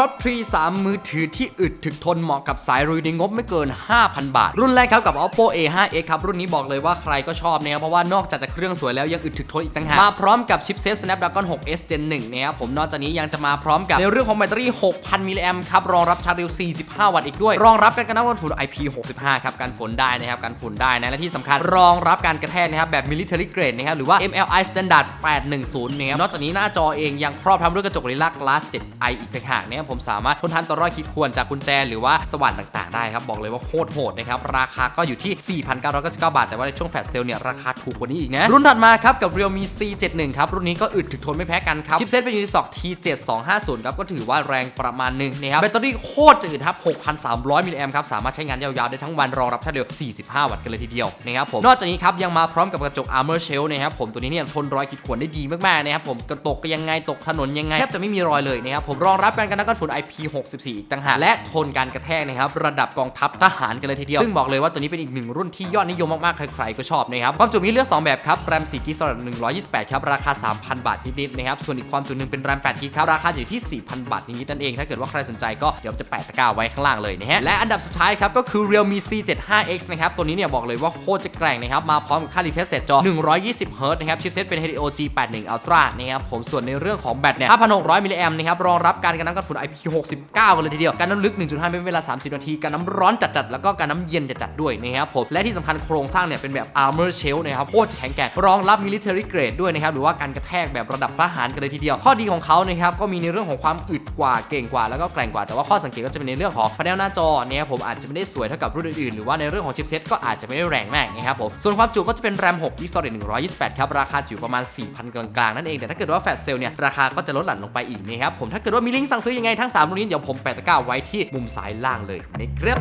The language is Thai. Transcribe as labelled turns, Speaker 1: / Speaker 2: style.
Speaker 1: Top 3 3มือถือที่อึดถึกทนเหมาะกับสายรุยในงบไม่เกิน 5,000 บาท รุ่นแรกครับกับ Oppo A5x ครับ รุ่นนี้บอกเลยว่าใครก็ชอบนะครับ เพราะว่านอกจากจะเครื่องสวยแล้วยังอึดถึกทนอีกต่างหาก มาพร้อมกับชิปเซต Snapdragon 6s Gen 1นะครับผมนอกจากนี้ยังจะมาพร้อมกับในเรื่องของแบตเตอรี่ 6,000 มิลลิแอมครับ รองรับชาร์จเร็ว 45 วัตต์อีกด้วย รองรับการกันน้ำกันฝุ่น IP65 ครับกันฝนได้นะครับกันฝุ่นได้นะและที่สำคัญรองรับการกระแทกนะครับแบบ military grade นะครับหรือว่า MLI standard 810นะครับนอกจากนี้หน้าจอเองยังครอบทำด้วยกระจก Gorilla Glass 7i อีกต่างหากนะครับผมสามารถทนทานต่อรอยขีดข่วนจากกุญแจหรือว่าสว่านต่างๆได้ครับบอกเลยว่าโคตรโหดนะครับราคาก็อยู่ที่ 4,999 บาท แต่ว่าในช่วงแฟลชเซลเนี่ยราคาถูกกว่านี้อีกนะรุ่นถัดมาครับกับ Realme C71 ครับรุ่นนี้ก็อึดถึกทนไม่แพ้กันครับชิปเซตเป็น Unisoc T7250 ครับก็ถือว่าแรงประมาณหนึ่งนะครับแบตเตอรี่โคตรจะอึดครับ 6,300มิลลิแอมครับสามารถใช้งานยาวๆได้ทั้งวันรองรับชาร์จเร็ว 45 วัตต์กันเลยทีเดียวนะครับผมนอกจากนี้ครับยังมาพร้อมกับกระจก Armor Shell นะครับผมตัวนี้เนี่ยทนรอยขีดข่วนได้ดีมากๆนะครับผมกระตกก็ยังไงตกถนนยังไงแทบจะไม่มีรอยเลยนะครับผมรองรับการกันน้ำกัฝุ่น IP64 อีกต่างหากและทนการกระแทกนะครับระดับกองทัพทหารกันเลยทีเดียว ซึ่งบอกเลยว่าตัวนี้เป็นอีกหนึ่งรุ่นที่ยอดนิยมมากๆ ใครๆก็ชอบนะครับ ความจุมีเลือก 2 แบบครับแรม4 g b สำหรับ128 ครับ ราคา 3,000 บาทนิดๆนะครับส่วนอีกความจุหนึ่งเป็นแรม8 g b ครับราคาอยู่ที่ 4,000 บาทนิดๆนั่นเอง ถ้าเกิดว่าใครสนใจก็เดี๋ยวจะแปะตะกร้าไว้ข้างล่างเลยนะฮะและอันดับสุดท้ายครับก็คือ Realme C75X นะครับตัวนี้เนี่ยบอกเลยว่าโคตรจะแกร่งนะครับมาพร้อมกับค่า refresh rate จอ 120 Hz นะครับชิปเซตเป็น Helio G81 Ultra นะครับผมส่วนในเรื่องของแบตเนี่ย5,600มิลลิแอมนะครับรองรับการกันน้ำกันฝุ่น IP69 กันเลยทีเดียว การน้ำลึก 1.5 เป็นเวลา 30 นาที การน้ำร้อนจัดๆ แล้วก็การน้ำเย็นจัดๆ ด้วยนะครับผม และที่สำคัญโครงสร้างเนี่ยเป็นแบบ armor shell นะครับโคตรแข็งแกร่ง รองรับ military grade ด้วยนะครับ หรือว่าการกระแทกแบบระดับทหารกันเลยทีเดียว ข้อดีของเขานะครับ ก็มีในเรื่องของความอึดกว่า เก่งกว่า แล้วก็แกร่งกว่า แต่ว่าข้อสังเกตก็จะเป็นในเรื่องของพาเนลหน้าจอเนี่ยผมอาจจะไม่ได้สวยเท่ากับรุ่นอื่นๆ หรือว่าในเรื่องของชิปเซ็ตก็อาจจะไม่ได้แรงมากนะครับผม ส่วนความจุก็จะเป็น RAM 6 g b solid 128 ครับ ราคาอยู่ประมาณ 4,000 กลางๆ นั่นเอง แต่ถ้าเกิดว่าแฟลชเซลเนี่ย ราคาก็จะลดหลั่นลงไปอีกนะครับผม ถ้าเกิดว่ามีลิงก์สั่งซื้อยังไงทั้งสามรุ่นนี้เดี๋ยวผมแปะตะกร้าไว้ที่มุมซ้ายล่างเลยนะครับ